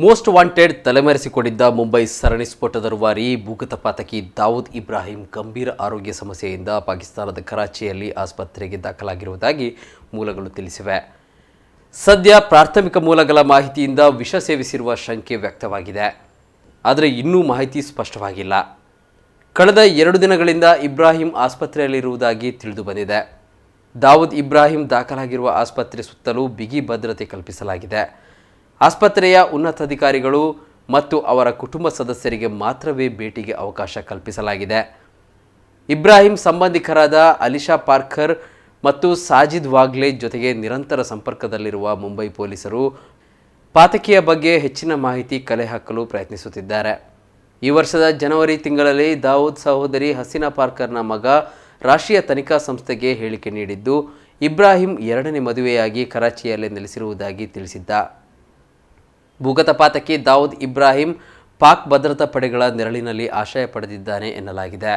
Most wanted ತಲೆಮರೆಸಿಕೊಂಡಿದ್ದ Mumbai ಸರಣಿ ಸ್ಫೋಟದ ರುವಾರಿ ಭೂಗತ ಪಾತಕಿ ದಾವೂದ್ ಇಬ್ರಾಹಿಂ ಗಂಭೀರ ಆರೋಗ್ಯ ಸಮಸ್ಯೆಯಿಂದ ಪಾಕಿಸ್ತಾನದ ಕರಾಚಿಯಲ್ಲಿ ಆಸ್ಪತ್ರೆಗೆ ದಾಖಲಾಗಿರುವುದಾಗಿ ಮೂಲಗಳು ತಿಳಿಸಿವೆ. ಸದ್ಯ ಪ್ರಾಥಮಿಕ ಮೂಲಗಳ ಮಾಹಿತಿಯಿಂದ ವಿಷ ಸೇವಿಸಿರುವ ಶಂಕೆ ವ್ಯಕ್ತವಾಗಿದೆ. ಆದರೆ ಇನ್ನೂ ಮಾಹಿತಿ ಸ್ಪಷ್ಟವಾಗಿಲ್ಲ. ಕಳೆದ ಎರಡು ದಿನಗಳಿಂದ ಇಬ್ರಾಹಿಂ ಆಸ್ಪತ್ರೆಯಲ್ಲಿರುವುದಾಗಿ ತಿಳಿದು ಬಂದಿದೆ. ದಾವೂದ್ ಇಬ್ರಾಹಿಂ ದಾಖಲಾಗಿರುವ ಆಸ್ಪತ್ರೆ ಸುತ್ತಲೂ ಬಿಗಿ ಭದ್ರತೆ ಕಲ್ಪಿಸಲಾಗಿದೆ. ಆಸ್ಪತ್ರೆಯ ಉನ್ನತಾಧಿಕಾರಿಗಳು ಮತ್ತು ಅವರ ಕುಟುಂಬ ಸದಸ್ಯರಿಗೆ ಮಾತ್ರವೇ ಭೇಟಿಗೆ ಅವಕಾಶ ಕಲ್ಪಿಸಲಾಗಿದೆ. ಇಬ್ರಾಹಿಂ ಸಂಬಂಧಿಕರಾದ ಅಲಿಶಾ ಪಾರ್ಕರ್ ಮತ್ತು ಸಾಜಿದ್ ವಾಗ್ಲೆ ಜೊತೆಗೆ ನಿರಂತರ ಸಂಪರ್ಕದಲ್ಲಿರುವ ಮುಂಬೈ ಪೊಲೀಸರು ಪಾತಕಿಯ ಬಗ್ಗೆ ಹೆಚ್ಚಿನ ಮಾಹಿತಿ ಕಲೆ ಹಾಕಲು ಪ್ರಯತ್ನಿಸುತ್ತಿದ್ದಾರೆ. ಈ ವರ್ಷದ ಜನವರಿ ತಿಂಗಳಲ್ಲಿ ದಾವೂದ್ ಸಹೋದರಿ ಹಸೀನಾ ಪಾರ್ಕರ್ನ ಮಗ ರಾಷ್ಟ್ರೀಯ ತನಿಖಾ ಸಂಸ್ಥೆಗೆ ಹೇಳಿಕೆ ನೀಡಿದ್ದು, ಇಬ್ರಾಹಿಂ ಎರಡನೇ ಮದುವೆಯಾಗಿ ಕರಾಚಿಯಲ್ಲಿ ನೆಲೆಸಿರುವುದಾಗಿ ತಿಳಿಸಿದ್ದ. ಭೂಗತ ಪಾತಕಿ ದಾವೂದ್ ಇಬ್ರಾಹಿಂ ಪಾಕ್ ಭದ್ರತಾ ಪಡೆಗಳ ನೆರಳಿನಲ್ಲಿ ಆಶ್ರಯ ಪಡೆದಿದ್ದಾನೆ ಎನ್ನಲಾಗಿದೆ.